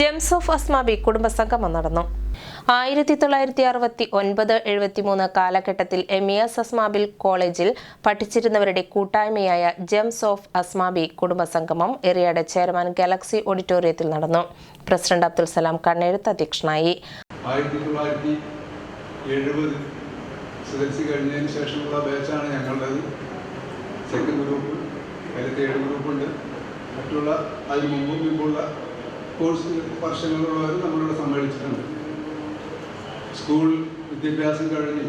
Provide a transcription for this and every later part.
Gems of Asmabi കുടുംബസംഗമം നടന്നു. ആയിരത്തി തൊള്ളായിരത്തി അറുപത്തി ഒൻപത് എഴുപത്തിമൂന്ന് കാലഘട്ടത്തിൽ എമിയാസ് അസ്മാബിൽ കോളേജിൽ പഠിച്ചിരുന്നവരുടെ കൂട്ടായ്മയായ ജെംസ് ഓഫ് അസ്മാബി കുടുംബസംഗമം എറിയാട് ചെയർമാൻ ഗാലക്സി ഓഡിറ്റോറിയത്തിൽ നടന്നു. പ്രസിഡന്റ് അബ്ദുൽ സലാം കണ്ണെഴുത്ത് അധ്യക്ഷനായി. ശേഷമുള്ള ബാച്ചാണ് സെക്കൻഡ് ഗ്രൂപ്പ് മറ്റുള്ള അതിന് മുമ്പും മുമ്പുള്ള കോഴ്സ് വർഷങ്ങളുള്ളവർ നമ്മളിവിടെ സമ്മേളിച്ചിട്ടുണ്ട് സ്കൂൾ വിദ്യാഭ്യാസം കഴിഞ്ഞ്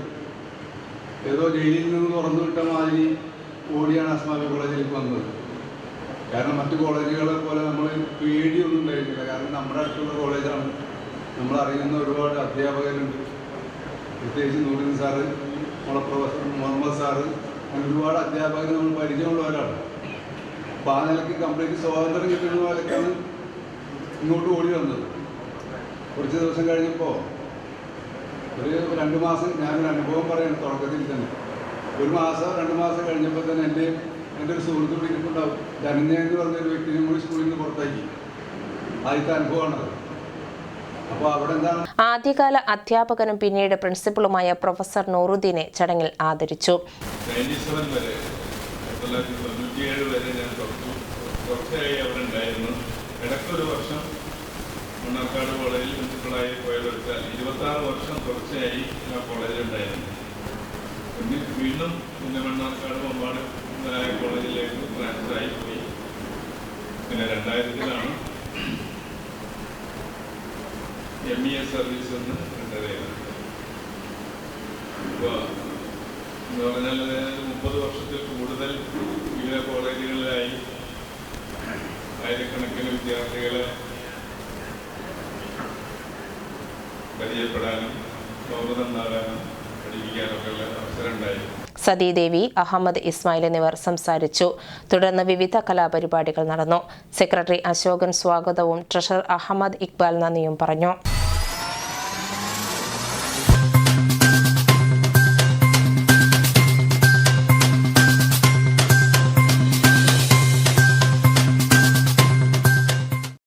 ഏതോ ജയിലിൽ നിന്ന് തുറന്നു വിട്ട മാതിരി ഓടിയാണ് അസ്മാബി കോളേജിലേക്ക് വന്നത്. കാരണം മറ്റു കോളേജുകളെ പോലെ നമ്മൾ പേടിയൊന്നും ഉണ്ടായിരുന്നില്ല. കാരണം നമ്മുടെ അടുത്തുള്ള കോളേജാണ്. നമ്മൾ അറിയുന്ന ഒരുപാട് അധ്യാപകരുണ്ട്. പ്രത്യേകിച്ച് നൂറിൻ സാറ് നമ്മളെ പ്രൊഫസർ മുഹമ്മദ് സാറ് അങ്ങനെ ഒരുപാട് അധ്യാപകർ നമ്മൾ പരിചയമുള്ളവരാണ്. അപ്പോൾ ആ നിലയ്ക്ക് കംപ്ലീറ്റ് സ്വാതന്ത്ര്യം കിട്ടുന്ന പോലെയൊക്കെയാണ് ഇങ്ങോട്ട് ഓടി വന്നത്. കുറച്ച് ദിവസം കഴിഞ്ഞപ്പോൾ ഒരു രണ്ട് മാസം ഞാനൊരു അനുഭവം പറയുന്നു തുടക്കത്തിൽ തന്നെ. ഒരു മാസം രണ്ട് മാസം കഴിഞ്ഞപ്പോൾ തന്നെ എന്റെ എന്റെ ഒരു സുഹൃത്ത് വിളിക്കുന്നുണ്ടാവും ധനന്യ എന്ന് പറഞ്ഞൊരു വ്യക്തിയും കൂടി സ്കൂളിൽ നിന്ന് പുറത്താക്കി. ആദ്യത്തെ അനുഭവമാണത്. അപ്പോൾ അവിടെ എന്താണ്? ആദ്യകാല അധ്യാപകനും പിന്നീട് പ്രിൻസിപ്പളുമായ പ്രൊഫസർ നൂറുദ്ദീനെ ചടങ്ങിൽ ആദരിച്ചു. വരെ ഞാൻ കുറച്ചു കുറച്ചായി അവിടെ ഉണ്ടായിരുന്നു. ഇടയ്ക്കൊരു വർഷം മണ്ണാർക്കാട് കോളേജിൽ പ്രിൻസിപ്പളായി പോയവർക്ക് ഇരുപത്താറ് വർഷം തുടർച്ചയായി ആ കോളേജിൽ ഉണ്ടായിരുന്നു. പിന്നെ വീണ്ടും പിന്നെ മണ്ണാർക്കാട് മമ്പാട് മുതലായ കോളേജിലേക്ക് ട്രാൻസ്ഫറായി പോയി. പിന്നെ രണ്ടായിരത്തിലാണ് എം ഇ എസ് സർവീസ് എന്ന് റിട്ടയർ ഇപ്പോൾ എന്ന് പറഞ്ഞാൽ മുപ്പത് വർഷത്തിൽ കൂടുതൽ വിവിധ കോളേജുകളിലായി ആയിരക്കണക്കിന് വിദ്യാർത്ഥികളെ പരിചയപ്പെടാനും സൗഹൃദം നേടാനും പഠിപ്പിക്കാനൊക്കെയുള്ള അവസരം ഉണ്ടായി സതീദേവി അഹമ്മദ് ഇസ്മായിൽ എന്നിവർ സംസാരിച്ചു. തുടർന്ന് വിവിധ കലാപരിപാടികൾ നടന്നു. സെക്രട്ടറി അശോകൻ സ്വാഗതവും ട്രഷറർ അഹമ്മദ് ഇക്ബാൽ നന്ദിയും പറഞ്ഞു.